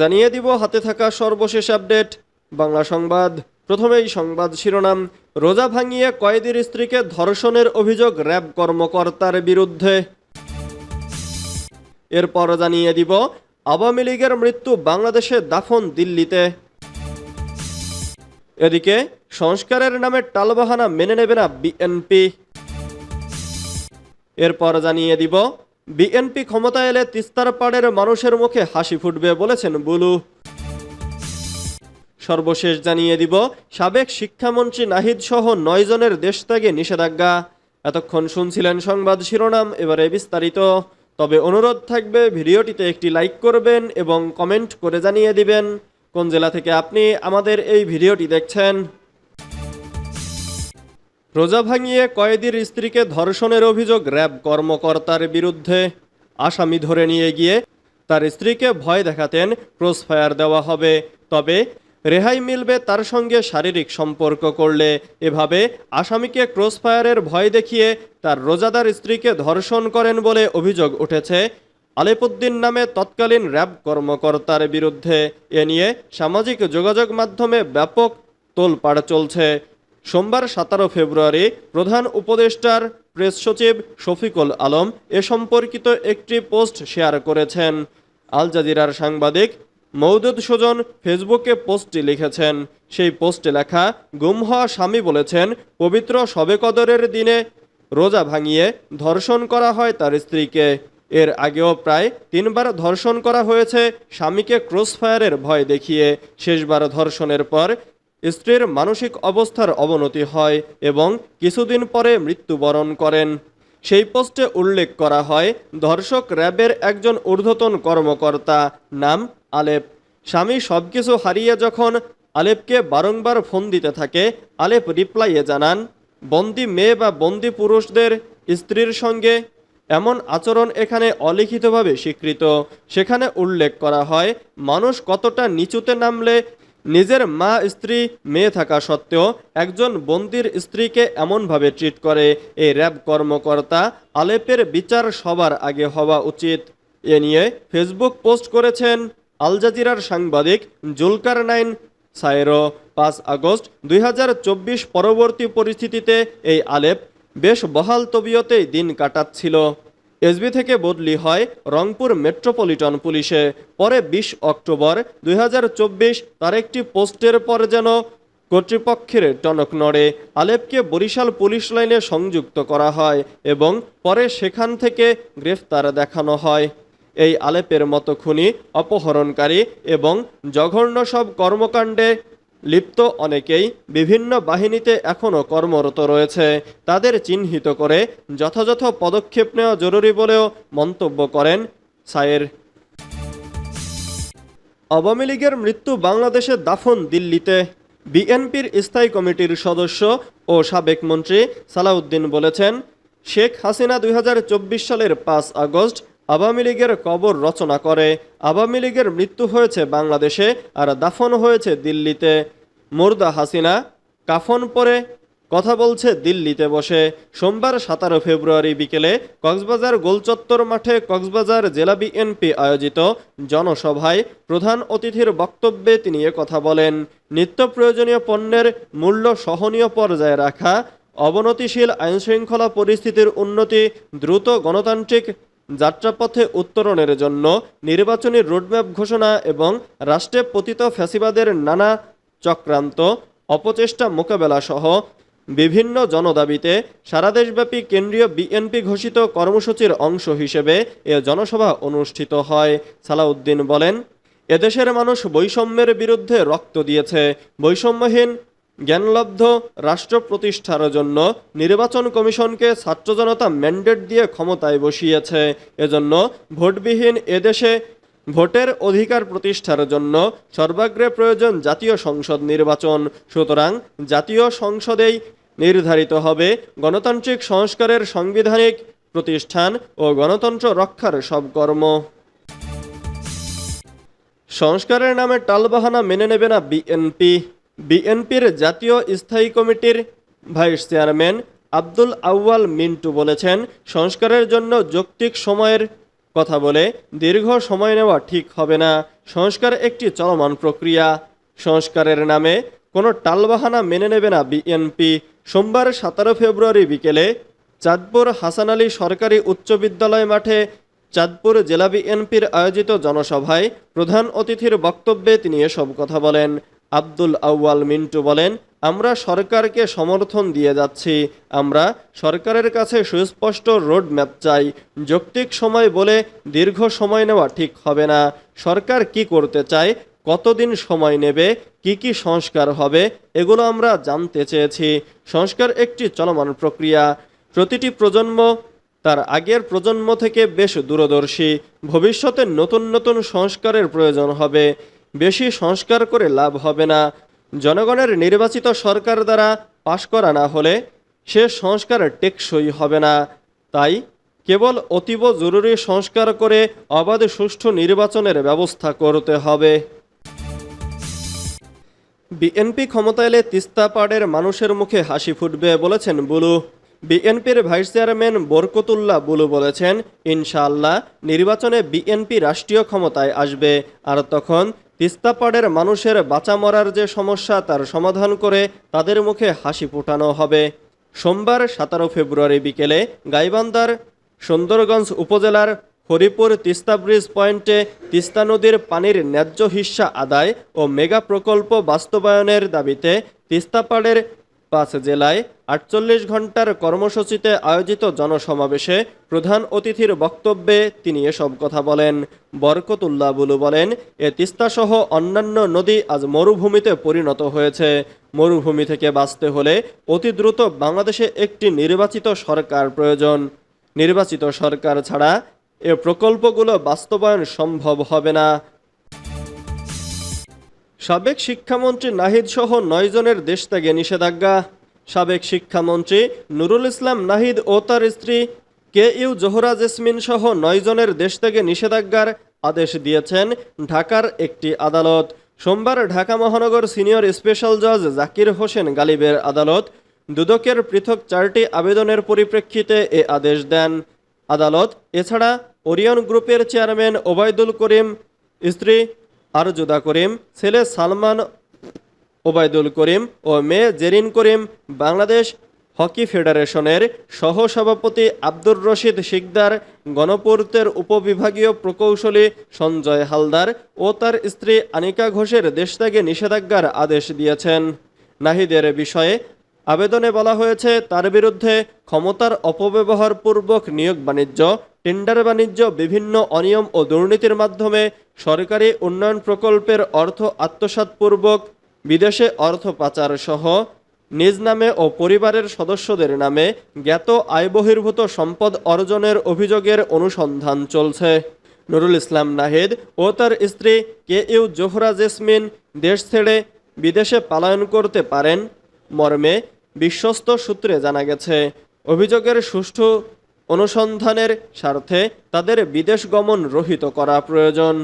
জানিয়ে দিব হাতে থাকা সর্বশেষ আপডেট। বাংলা সংবাদ। প্রথমেই সংবাদ শিরোনাম। রোজা ভাঙিয়ে কয়েদির স্ত্রীকে ধর্ষণের অভিযোগ র্যাব কর্মকর্তার বিরুদ্ধে। এরপর জানিয়ে দিব, আওয়ামী লীগের মৃত্যু বাংলাদেশে দাফন দিল্লিতে। এদিকে, সংস্কারের নামে টালবাহানা মেনে নেবে না বিএনপি। এরপর জানিয়ে দিব বিএনপি ক্ষমতা এলে তিস্তার পাড়ের মানুষের মুখে হাসি ফুটবে বলেছেন বুলু। সর্বশেষ জানিয়ে দিব, সাবেক শিক্ষামন্ত্রী নাহিদ সহ নয় জনের দেশত্যাগে নিষেধাজ্ঞা। এতক্ষণ শুনছিলেন সংবাদ শিরোনাম, এবারে বিস্তারিত। তবে অনুরোধ থাকবে, ভিডিওটিতে একটি লাইক করবেন এবং কমেন্ট করে জানিয়ে দিবেন। কোন জেলা থেকে আপনি আমাদের এই ভিডিওটি দেখছেন? রোজা ভাঙিয়ে কয়েদির স্ত্রীকে ধর্ষণের অভিযোগ, র্যাব কর্মকর্তার বিরুদ্ধে আসামি ধরে নিয়ে গিয়ে তার স্ত্রীকে ভয় দেখাতেন ক্রস ফায়ার দেওয়া হবে। তবে রেহাই মিলবে তার সঙ্গে শারীরিক সম্পর্ক করলে। এভাবে আসামিকে ক্রস ফায়ারের ভয় দেখিয়ে তার রোজাদার স্ত্রীকে ধর্ষণ করেন বলে অভিযোগ উঠেছে আলেপুদ্দিন নামে তৎকালীন র্যাব কর্মকর্তার বিরুদ্ধে। এ নিয়ে সামাজিক যোগাযোগ মাধ্যমে ব্যাপক তোলপাড় চলছে। সোমবার সতেরো ফেব্রুয়ারি প্রধান উপদেষ্টার প্রেস সচিব শফিকুল আলম এ সম্পর্কিত একটি পোস্ট শেয়ার করেছেন। আল জাজিরার সাংবাদিক মৌদুদ সুজন ফেসবুকে পোস্টটি লিখেছেন। সেই পোস্টে লেখা, গুম হওয়া স্বামী বলেছেন, পবিত্র শবে কদরের দিনে রোজা ভাঙিয়ে ধর্ষণ করা হয় তার স্ত্রীকে। এর আগেও প্রায় তিনবার ধর্ষণ করা হয়েছে স্বামীকে ক্রসফায়ারের ভয় দেখিয়ে। শেষবার ধর্ষণের পর স্ত্রীর মানসিক অবস্থার অবনতি হয় এবং কিছুদিন পরে মৃত্যুবরণ করেন। সেই পোস্টে উল্লেখ করা হয়, ধর্ষক র্যাবের একজন ঊর্ধ্বতন কর্মকর্তা নাম আলেপ। স্বামী সবকিছু হারিয়ে যখন আলেপকে বারংবার ফোন দিতে থাকে, আলেপ রিপ্লাইয়ে জানান, বন্দি মেয়ে বা বন্দি পুরুষদের স্ত্রীর সঙ্গে এমন আচরণ এখানে অলিখিতভাবে স্বীকৃত। সেখানে উল্লেখ করা হয়, মানুষ কতটা নিচুতে নামলে নিজের মা স্ত্রী মেয়ে থাকা সত্ত্বেও একজন বন্দির স্ত্রীকে এমনভাবে ট্রিট করে এই র্যাব কর্মকর্তা, আলেপের বিচার সবার আগে হওয়া উচিত। এ নিয়ে ফেসবুক পোস্ট করেছেন আল জাজিরার সাংবাদিক জুলকার নাইন সাইরো পাঁচ আগস্ট দুই হাজার চব্বিশ পরবর্তী পরিস্থিতিতে এই আলেপ বেশ বহাল তবিয়তেই দিন কাটাচ্ছিল। এসবি থেকে বদলি হয় রংপুর মেট্রোপলিটন পুলিশে। পরে বিশ অক্টোবর দুই হাজার চব্বিশ তার একটি পোস্টের পর যেন কর্তৃপক্ষের টনক নড়ে, আলেপকে বরিশাল পুলিশ লাইনে সংযুক্ত করা হয় এবং পরে সেখান থেকে গ্রেফতার দেখানো হয়। এই আলেপের মতো খুনি, অপহরণকারী এবং জঘন্য সব কর্মকাণ্ডে লিপ্ত অনেকেই বিভিন্ন বাহিনীতে এখনও কর্মরত রয়েছে। তাদের চিহ্নিত করে যথাযথ পদক্ষেপ নেওয়া জরুরি বলেও মন্তব্য করেন সায়ের। আওয়ামী লীগের মৃত্যু বাংলাদেশে দাফন দিল্লিতে। বিএনপির স্থায়ী কমিটির সদস্য ও সাবেক মন্ত্রী সালাউদ্দিন বলেছেন, শেখ হাসিনা দুই হাজার চব্বিশ সালের পাঁচ আগস্ট আওয়ামী লীগের কবর রচনা করে। আওয়ামী লীগের মৃত্যু হয়েছে বাংলাদেশে আর দাফন হয়েছে দিল্লিতে। মুর্দা হাসিনা কাফন পরে কথা বলছে দিল্লিতে বসে। সোমবার সতেরো ফেব্রুয়ারি বিকেলে কক্সবাজার গোলচত্বর মাঠে কক্সবাজার জেলা বিএনপি আয়োজিত জনসভায় প্রধান অতিথির বক্তব্যে তিনি এ কথা বলেন, নিত্য প্রয়োজনীয় পণ্যের মূল্য সহনীয় পর্যায়ে রাখা, অবনতিশীল আইনশৃঙ্খলা পরিস্থিতির উন্নতি, দ্রুত গণতান্ত্রিক যাত্রাপথে উত্তরণের জন্য নির্বাচনী রোডম্যাপ ঘোষণা এবং রাষ্ট্রে পতিত ফ্যাসিবাদের নানা চক্রান্ত, অপচেষ্টা মোকাবেলা সহ বিভিন্ন জনদাবিতে সারা দেশব্যাপী কেন্দ্রীয় বিএনপি ঘোষিত কর্মসূচির অংশ হিসেবে এ জনসভা অনুষ্ঠিত হয়। সালাউদ্দিন বলেন, এদেশের মানুষ বৈষম্যের বিরুদ্ধে রক্ত দিয়েছে। বৈষম্যহীন জ্ঞানলব্ধ রাষ্ট্র প্রতিষ্ঠার জন্য নির্বাচন কমিশনকে ছাত্র জনতা ম্যান্ডেট দিয়ে ক্ষমতায় বসিয়েছে। এজন্য ভোটবিহীন এদেশে ভোটের অধিকার প্রতিষ্ঠার জন্য সর্বাগ্রে প্রয়োজন জাতীয় সংসদ নির্বাচন। সুতরাং জাতীয় সংসদেই নির্ধারিত হবে গণতান্ত্রিক সংস্কারের সাংবিধানিক প্রতিষ্ঠান ও গণতন্ত্র রক্ষার সব কর্ম। সংস্কারের নামে টালবাহানা মেনে নেবে না বিএনপি। বিএনপির জাতীয় স্থায়ী কমিটির ভাইস চেয়ারম্যান আব্দুল আউয়াল মিন্টু বলেছেন, সংস্কারের জন্য যৌক্তিক সময়ের কথা বলে দীর্ঘ সময় নেওয়া ঠিক হবে না। সংস্কার একটি চলমান প্রক্রিয়া। সংস্কারের নামে কোনো টালবাহানা মেনে নেবে না বিএনপি। সোমবার সতেরো ফেব্রুয়ারি বিকেলে চাঁদপুর হাসান আলী সরকারি উচ্চ বিদ্যালয় মাঠে চাঁদপুর জেলা বিএনপির আয়োজিত জনসভায় প্রধান অতিথির বক্তব্যে তিনি এসব কথা বলেন। আব্দুল আউয়াল মিন্টু বলেন, আমরা সরকারকে সমর্থন দিয়ে যাচ্ছি। আমরা সরকারের কাছে সুস্পষ্ট রোড ম্যাপ চাই। যৌক্তিক সময় বলে দীর্ঘ সময় নেওয়া ঠিক হবে না। সরকার কি করতে চায়? কতদিন সময় নেবে? কি কি সংস্কার হবে? এগুলো আমরা জানতে চেয়েছি। সংস্কার একটি চলমান প্রক্রিয়া। প্রতিটি প্রজন্ম তার আগের প্রজন্ম থেকে বেশ দূরদর্শী। ভবিষ্যতে নতুন নতুন সংস্কারের প্রয়োজন হবে। বেশি সংস্কার করে লাভ হবে না। জনগণের নির্বাচিত সরকার দ্বারা পাশ করা না হলে সে সংস্কার টেকসই হবে না। তাই কেবল অতীব জরুরি সংস্কার করে অবাধ সুষ্ঠু নির্বাচনের ব্যবস্থা করতে হবে। বিএনপি ক্ষমতা এলে তিস্তা পাড়ের মানুষের মুখে হাসি ফুটবে বলেছেন বুলু। বিএনপির ভাইস চেয়ারম্যান বরকতুল্লাহ বুলু বলেছেন, ইনশাআল্লাহ নির্বাচনে বিএনপি রাষ্ট্রীয় ক্ষমতায় আসবে। আর তখন তিস্তা পাড়ের মানুষের বাঁচা মরার যে সমস্যা তার সমাধান করে তাদের মুখে হাসি ফোটানো হবে। সোমবার সতেরো ফেব্রুয়ারি বিকেলে গাইবান্দার সুন্দরগঞ্জ উপজেলার হরিপুর তিস্তা ব্রিজ পয়েন্টে তিস্তা নদীর পানির ন্যায্য হিস্সা আদায় ও মেগা প্রকল্প বাস্তবায়নের দাবিতে তিস্তাপাড়ের পাঁচ জেলায় আটচল্লিশ ঘণ্টার কর্মসূচিতে আয়োজিত জনসমাবেশে প্রধান অতিথির বক্তব্যে তিনি এসব কথা বলেন। বরকতুল্লাহ বুলু বলেন, এ তিস্তাসহ অন্যান্য নদী আজ মরুভূমিতে পরিণত হয়েছে। মরুভূমি থেকে বাঁচতে হলে অতি দ্রুত বাংলাদেশে একটি নির্বাচিত সরকার প্রয়োজন। নির্বাচিত সরকার ছাড়া এ প্রকল্পগুলো বাস্তবায়ন সম্ভব হবে না। সাবেক শিক্ষামন্ত্রী নাহিদ সহ নয় জনের দেশ ত্যাগে নিষেধাজ্ঞা। সাবেক শিক্ষামন্ত্রী নুরুল ইসলাম নাহিদ ও তার স্ত্রী কে ইউ জোহরা জেসমিন সহ নয় জনের দেশ থেকে নিষেধাজ্ঞার আদেশ দিয়েছেন ঢাকার একটি আদালত। সোমবার ঢাকা মহানগর সিনিয়র স্পেশাল জজ জাকির হোসেন গালিবের আদালত দুদকের পৃথক চারটি আবেদনের পরিপ্রেক্ষিতে এ আদেশ দেন। আদালত, এছাড়া ওরিয়ন গ্রুপের চেয়ারম্যান ওবায়দুল করিম, স্ত্রী আরজুদা করিম, ছেলে সালমান ওবায়দুল করিম ও মেয়ে জেরিন করিম বাংলাদেশ হকি ফেডারেশনের সহসভাপতি আব্দুর রশিদ শিকদার, গণপূর্তের উপবিভাগীয় প্রকৌশলী সঞ্জয় হালদার ও তার স্ত্রী আনিকা ঘোষের দেশত্যাগে নিষেধাজ্ঞার আদেশ দিয়েছেন। নাহিদের বিষয়ে আবেদনে বলা হয়েছে, তার বিরুদ্ধে ক্ষমতার অপব্যবহারপূর্বক নিয়োগ বাণিজ্য, টেন্ডার বাণিজ্য, বিভিন্ন অনিয়ম ও দুর্নীতির মাধ্যমে সরকারি উন্নয়ন প্রকল্পের অর্থ আত্মসাৎপূর্বক, বিদেশে অর্থ পাচার সহ নিজ নামে ও পরিবারের সদস্যদের নামে জ্ঞাত আয় বহির্ভূত সম্পদ অর্জনের অভিযোগের অনুসন্ধান চলছে। নুরুল ইসলাম নাহিদ ও তার স্ত্রী কে ইউ জোহরা জেসমিন দেশ ছেড়ে বিদেশে পলায়ন করতে পারেন। মর্মে বিশ্বস্ত সূত্রে জানা গেছে অভিযোগের সুষ্ঠু অনুসন্ধানের স্বার্থে তাদের বিদেশ গমন রহিত করা প্রয়োজন।